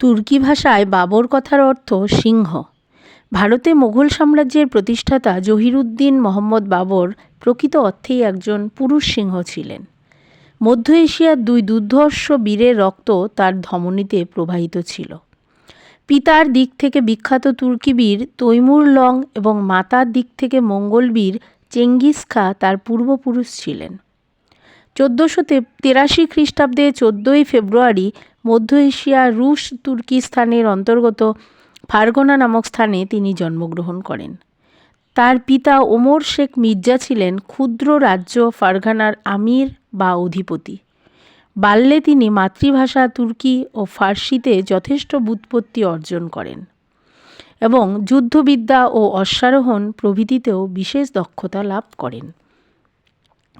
তুর্কি ভাষায় বাবর কথার অর্থ সিংহ। ভারতে মোগল সাম্রাজ্যের প্রতিষ্ঠাতা জহিরুদ্দিন মোহাম্মদ বাবর প্রকৃত অর্থেই একজন পুরুষ সিংহ ছিলেন। মধ্য এশিয়ার দুই দুর্ধর্ষ বীরের রক্ত তার ধমনীতে প্রবাহিত ছিল। পিতার দিক থেকে বিখ্যাত তুর্কি বীর তৈমুর লং এবং মাতার দিক থেকে মঙ্গল বীর চেঙ্গিস খা তার পূর্বপুরুষ ছিলেন। চোদ্দোশো তেরাশি খ্রিস্টাব্দে চোদ্দোই ফেব্রুয়ারি মধ্য এশিয়া, রুশ, তুর্কিস্তানের অন্তর্গত ফারগনা নামক স্থানে তিনি জন্মগ্রহণ করেন। তার পিতা ওমর শেখ মির্জা ছিলেন ক্ষুদ্র রাজ্য ফারগানার আমির বা অধিপতি। বাল্যে তিনি মাতৃভাষা তুর্কি ও ফার্সিতে যথেষ্ট বুৎপত্তি অর্জন করেন এবং যুদ্ধবিদ্যা ও অশ্বারোহণ প্রভৃতিতেও বিশেষ দক্ষতা লাভ করেন।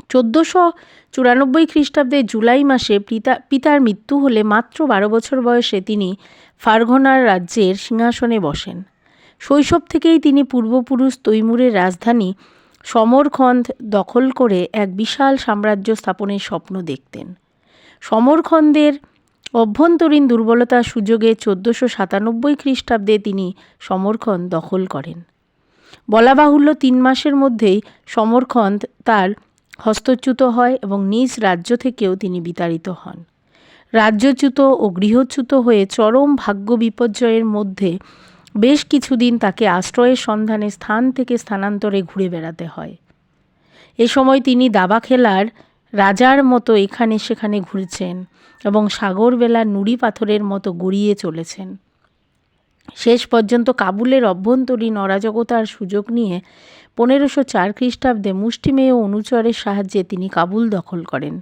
চোদ্দোশো চুরানব্বই খ্রিস্টাব্দে জুলাই মাসে পিতা, পিতার মৃত্যু হলে মাত্র বারো বছর বয়সে তিনি ফারঘনার রাজ্যের সিংহাসনে বসেন। শৈশব থেকেই তিনি পূর্বপুরুষ তৈমুরের রাজধানী সমরখন্দ দখল করে এক বিশাল সাম্রাজ্য স্থাপনের স্বপ্ন দেখতেন। সমরখন্দের অভ্যন্তরীণ দুর্বলতার সুযোগে চোদ্দোশো সাতানব্বই খ্রিস্টাব্দে তিনি সমরখন্দ দখল করেন। বলা বাহুল্য তিন মাসের মধ্যেই সমরখন্দ তার হস্তচ্যুত হয় এবং নিজ রাজ্য থেকেও তিনি বিতাড়িত হন। রাজ্যচ্যুত ও গৃহচ্যুত হয়ে চরম ভাগ্য বিপর্যয়ের মধ্যে বেশ কিছুদিন তাকে আশ্রয়ের সন্ধানে স্থান থেকে স্থানান্তরে ঘুরে বেড়াতে হয়। এ সময় তিনি দাবা খেলার রাজার মতো এখানে সেখানে ঘুরছেন এবং সাগরবেলার নুড়ি পাথরের মতো গড়িয়ে চলেছেন। শেষ পর্যন্ত কাবুলের অভ্যন্তরীণ অরাজকতার সুযোগ নিয়ে পনেরোশো চার খ্রিস্টাব্দে মুষ্টিমেয় অনুচরের সাহায্যে তিনি কাবুল দখল করেন।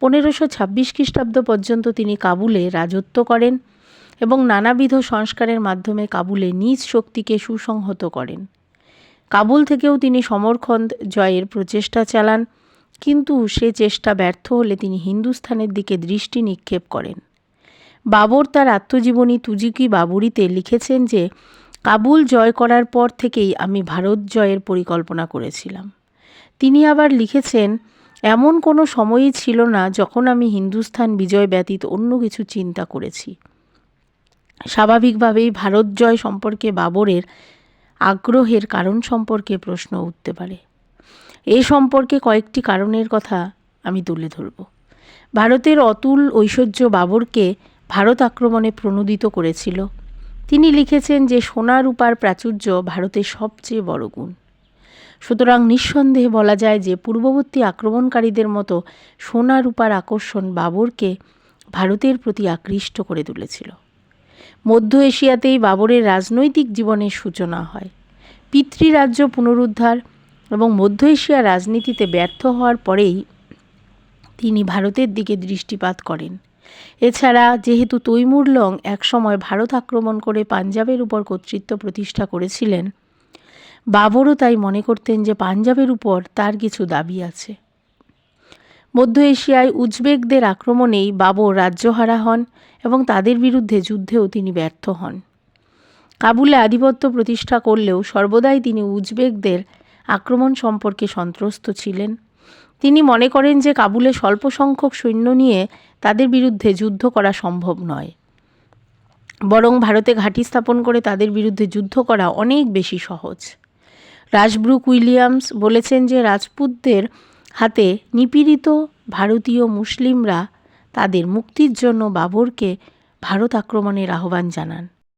পনেরোশো ছাব্বিশ খ্রিস্টাব্দ পর্যন্ত তিনি কাবুলে রাজত্ব করেন এবং নানাবিধ সংস্কারের মাধ্যমে কাবুলে নিজ শক্তিকে সুসংহত করেন। কাবুল থেকেও তিনি সমরখন্দ জয়ের প্রচেষ্টা চালান, কিন্তু সে চেষ্টা ব্যর্থ হলে তিনি হিন্দুস্থানের দিকে দৃষ্টি নিক্ষেপ করেন। বাবর তার আত্মজীবনী তুজিকি বাবুরিতে লিখেছেন যে কাবুল জয় করার পর থেকেই আমি ভারত জয়ের পরিকল্পনা করেছিলাম। তিনি আবার লিখেছেন, এমন কোনো সময়ই ছিল না যখন আমি হিন্দুস্থান বিজয় ব্যতীত অন্য কিছু চিন্তা করেছি। স্বাভাবিকভাবেই ভারত জয় সম্পর্কে বাবরের আগ্রহের কারণ সম্পর্কে প্রশ্ন উঠতে পারে। এ সম্পর্কে কয়েকটি কারণের কথা আমি তুলে ধরব। ভারতের অতুল ঐশ্বর্য বাবরকে ভারত আক্রমণে প্রণোদিত করেছিল তিনি লিখেছেন যে সোনা রূপার প্রাচুর্য ভারতের সবচেয়ে বড় গুণ। সুতরাং নিঃসন্দেহে বলা যায় যে পূর্ববর্তী আক্রমণকারীদের মতো সোনা রূপার আকর্ষণ বাবরকে ভারতের প্রতি আকৃষ্ট করে তুলেছিল। মধ্য এশিয়াতেই বাবরের রাজনৈতিক জীবনের সূচনা হয়। পিতৃরাজ্য পুনরুদ্ধার এবং মধ্য এশিয়া রাজনীতিতে ব্যর্থ হওয়ার পরেই তিনি ভারতের দিকে দৃষ্টিপাত করেন। এছাড়া যেহেতু তৈমুর লং একসময় ভারত আক্রমণ করে পাঞ্জাবের উপর কর্তৃত্ব প্রতিষ্ঠা করেছিলেন, বাবরও তাই মনে করতেন যে পাঞ্জাবের উপর তার কিছু দাবি আছে। মধ্য এশিয়ায় উজবেকদের আক্রমণেই বাবর রাজ্যহারা হন এবং তাদের বিরুদ্ধে যুদ্ধেও তিনি ব্যর্থ হন। কাবুলে আধিপত্য প্রতিষ্ঠা করলেও সর্বদাই তিনি উজবেকদের আক্রমণ সম্পর্কে সন্ত্রস্ত ছিলেন। তিনি মনে করেন যে কাবুলে স্বল্প সংখ্যক সৈন্য নিয়ে তাদের বিরুদ্ধে যুদ্ধ করা সম্ভব নয়। বরং ভারতে ঘাঁটি স্থাপন করে তাদের বিরুদ্ধে যুদ্ধ করা অনেক বেশি সহজ। রাজব্রুক উইলিয়ামস বলেছেন যে রাজপুতদের হাতে নিপীড়িত ভারতীয় মুসলিমরা তাদের মুক্তির জন্য বাবরকে ভারত আক্রমণের আহ্বান জানান।